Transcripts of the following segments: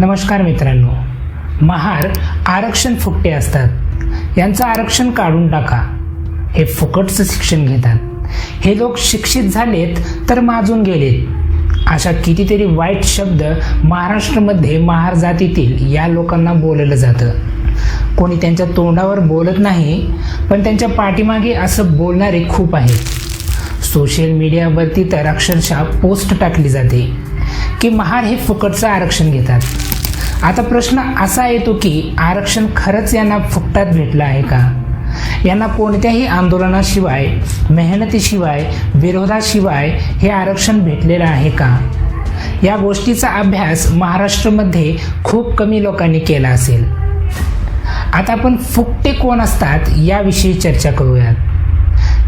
नमस्कार मित्रांनो. महार आरक्षण फुकटे असतात. यांचं आरक्षण काढून टाका. हे फुकटचं शिक्षण घेतात. हे लोक शिक्षित झालेत तर माजून गेलेत. अशा कितीतरी वाईट शब्द महाराष्ट्रामध्ये महार जातीतील या लोकांना बोललं जातं. कोणी त्यांच्या तोंडावर बोलत नाही पण त्यांच्या पाठीमागे असं बोलणारे खूप आहेत. सोशल मीडियावरती तर अक्षरशः पोस्ट टाकली जाते की महार हे फुकटचं आरक्षण घेतात. आता प्रश्न असा येतो की आरक्षण खरंच यांना फुकटात भेटलं आहे का? यांना कोणत्याही आंदोलनाशिवाय मेहनतीशिवाय विरोधाशिवाय हे आरक्षण भेटलेलं आहे का? या गोष्टीचा अभ्यास महाराष्ट्रामध्ये खूप कमी लोकांनी केला असेल. आता आपण फुकटे कोण असतात याविषयी चर्चा करूयात.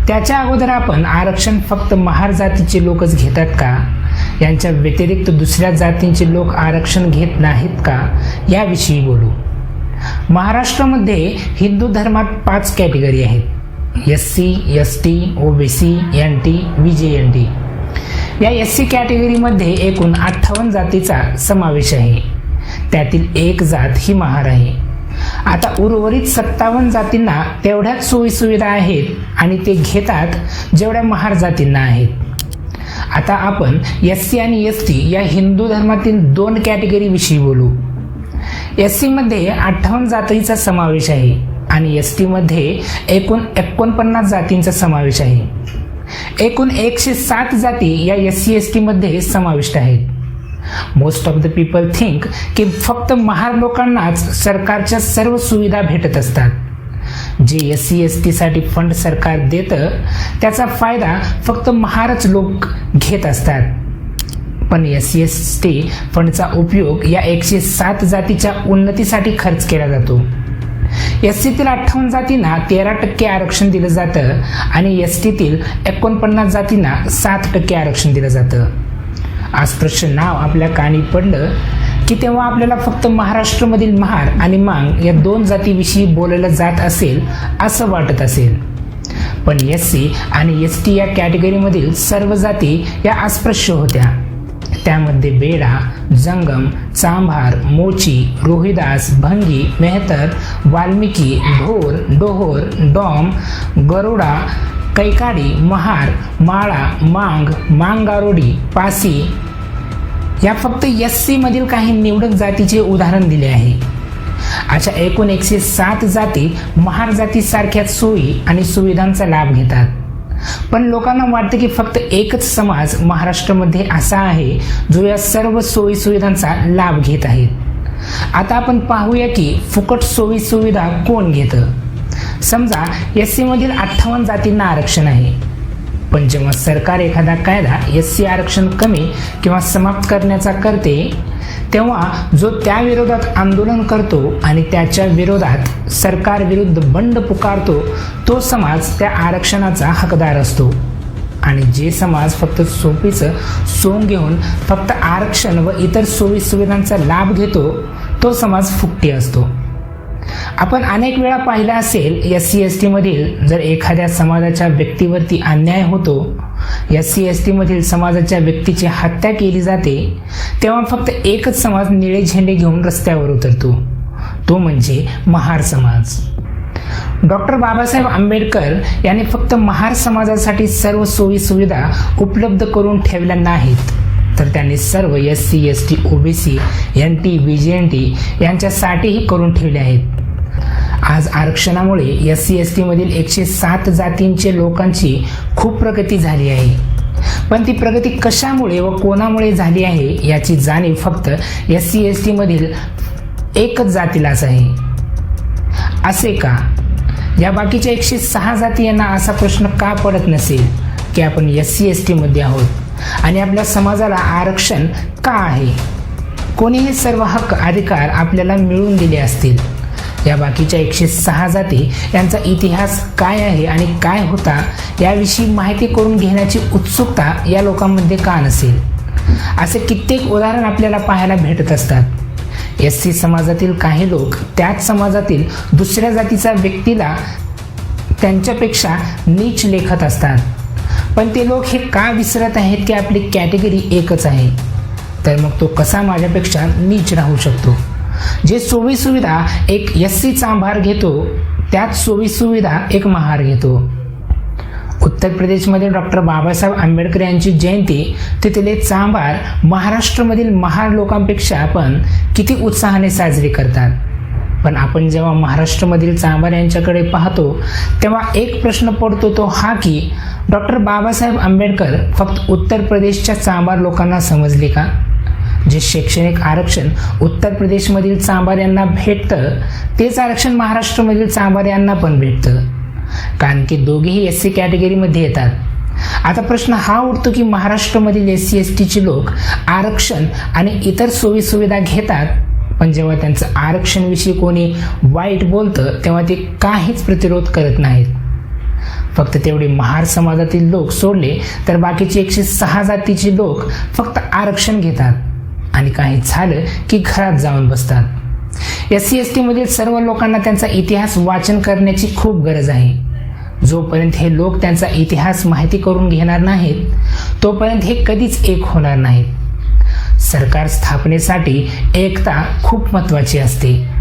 त्याच्या अगोदर आपण आरक्षण फक्त महार जातीचे लोकच घेतात का? यांच्या व्यतिरिक्त दुसऱ्या जातींचे लोक आरक्षण घेत नाहीत का? याविषयी बोलू. महाराष्ट्रामध्ये हिंदू धर्मात पाच कॅटेगरी आहेत. S C S T O B C N T V J N T. या एस सी कॅटेगरीमध्ये एकूण अठ्ठावन्न जातीचा समावेश आहे. त्यातील एक जात ही महार आहे. आता उर्वरित सत्तावन्न जातींना तेवढ्याच सोयीसुविधा आहेत आणि ते घेतात जेवढ्या महार जातींना आहेत. आता आपण एस सी आणि एस टी या हिंदू धर्मातील दोन कॅटेगरीविषयी बोलू. एस सीमध्ये अठ्ठावन्न जातीचा समावेश आहे आणि एस टीमध्ये एकूण एकोणपन्नास जातींचा समावेश आहे. एकूण एकशे सात जाती या एस सी एस टीमध्ये समाविष्ट आहेत. Most of the people think की फक्त महार लोकांनाच सरकारच्या सर्व सुविधा भेटत असतात. जे एस सी एस टीसाठी फंड सरकार देतं त्याचा फायदा फक्त महारच लोक घेत असतात. पण एस सी एस टी फंडचा उपयोग या एकशे सात जातीच्या उन्नतीसाठी खर्च केला जातो. एस सीतील अठ्ठावन्न जातींना तेरा टक्के आरक्षण दिलं जातं आणि एस टीतील एकोणपन्नास जातींना सात टक्के आरक्षण दिलं जातं. अस्पृश्य नाव आपल्या कानी पडलं. की तेव्हा आपल्याला फक्त महाराष्ट्रामधील महार आणि मांग या दोन जातीविषयी बोललं जात असेल असं वाटत असेल. पण एस सी आणि एस टी या कॅटेगरीमधील सर्व जाती या अस्पृश्य होत्या. त्यामध्ये बेडा जंगम चांभार मोची रोहिदास भंगी मेहतर वाल्मिकी ढोर डोहोर डॉम गरोडा कैकाडी महार माळा मांग मांगारोडी पासी या फक्त एस सी मधील काही निवडक जातीचे उदाहरण दिले आहे. अशा एकूण एकशे सात जाती महार जातीसारख्या सोयी आणि सुविधांचा लाभ घेतात. पण लोकांना वाटतं की फक्त एकच समाज महाराष्ट्रामध्ये असा आहे जो या सर्व सोयी सुविधांचा लाभ घेत आहे. आता आपण पाहूया की फुकट सोयी सुविधा कोण घेतं? समजा एस सीमधील अठ्ठावन्न जातींना आरक्षण आहे. पण जेव्हा सरकार एखादा कायदा एस सी आरक्षण कमी किंवा समाप्त करण्याचा करते तेव्हा जो त्या विरोधात आंदोलन करतो आणि त्याच्या विरोधात सरकार विरुद्ध बंड पुकारतो तो समाज त्या आरक्षणाचा हकदार असतो. आणि जे समाज फक्त सोपीचं सोंग घेऊन फक्त आरक्षण व इतर सोयी सुविधांचा लाभ घेतो तो समाज फुकटी असतो. आपण अनेक वेळा पाहिलं असेल एस सी एस टीमधील जर एखाद्या समाजाच्या व्यक्तीवरती अन्याय होतो एस सी एस टीमधील समाजाच्या व्यक्तीची हत्या केली जाते तेव्हा फक्त एकच समाज निळे झेंडे घेऊन रस्त्यावर उतरतो. तो म्हणजे महार समाज. डॉक्टर बाबासाहेब आंबेडकर यांनी फक्त महार समाजासाठी सर्व सोयी सुविधा उपलब्ध करून ठेवल्या नाहीत. तर त्यांनी सर्व S C S T OBC N T B J N T यांच्यासाठीही करून ठेवले आहेत. आज आरक्षणामुळे एस सी एस टीमधील एकशे सात जातींचे लोकांची खूप प्रगती झाली आहे. पण ती प्रगती कशामुळे व कोणामुळे झाली आहे याची जाणीव फक्त एस सी एस टीमधील एकच जातीलाच आहे. असे का? या बाकीच्या एकशे सहा जाती यांना असा प्रश्न का पडत नसेल की आपण एस सी एस टीमध्ये आहोत? आणि आपल्या समाजाला आरक्षण का आहे? कोणी हे सर्व हक्क अधिकार आपल्याला मिळवून दिले असतील? या बाकीच्या एकशे सहा जाती यांचा इतिहास काय आहे आणि काय होता याविषयी माहिती करून घेण्याची उत्सुकता या लोकांमध्ये का नसेल? असे कित्येक उदाहरण आपल्याला पाहायला भेटत असतात. एस सी समाजातील काही लोक त्याच समाजातील दुसऱ्या जातीचा व्यक्तीला त्यांच्यापेक्षा नीच लेखत असतात. पण ते लोक हे का विसरत आहेत की आपली कॅटेगरी एकच आहे? तर मग तो कसा माझ्यापेक्षा नीच राहू शकतो? जे सोयी सुविधा एक एस सी चांभार घेतो त्याच सोयी सुविधा एक महार घेतो. उत्तर प्रदेशमध्ये डॉक्टर बाबासाहेब आंबेडकर यांची जयंती तिथले चांभार महाराष्ट्रामधील महार लोकांपेक्षा पण किती उत्साहाने साजरी करतात. पण आपण जेव्हा महाराष्ट्रामधील चांभार यांच्याकडे पाहतो तेव्हा एक प्रश्न पडतो तो हा की डॉक्टर बाबासाहेब आंबेडकर फक्त उत्तर प्रदेशच्या चांभार लोकांना समजले का? जे शैक्षणिक आरक्षण उत्तर प्रदेशमधील चांभार यांना भेटतं तेच आरक्षण महाराष्ट्रामधील चांभार यांना पण भेटतं. कारण की दोघेही एस सी कॅटेगरीमध्ये येतात. आता प्रश्न हा उठतो की महाराष्ट्रामधील एस सी एस टीचे लोक आरक्षण आणि इतर सोयीसुविधा घेतात? पण जेव्हा त्यांचं आरक्षणविषयी कोणी वाईट बोलतं तेव्हा ते काहीच प्रतिरोध करत नाहीत. फक्त तेवढे महार समाजातील लोक सोडले तर बाकीचे एकशे सहा जातीचे लोक फक्त आरक्षण घेतात. आणि काही झालं की घरात जाऊन बसतात. एस सी एस टीमधील सर्व लोकांना त्यांचा इतिहास वाचन करण्याची खूप गरज आहे. जोपर्यंत हे लोक त्यांचा इतिहास माहिती करून घेणार नाहीत तोपर्यंत हे कधीच एक होणार नाहीत. सरकार स्थापनेसाठी एकता खूप महत्त्वाची असते.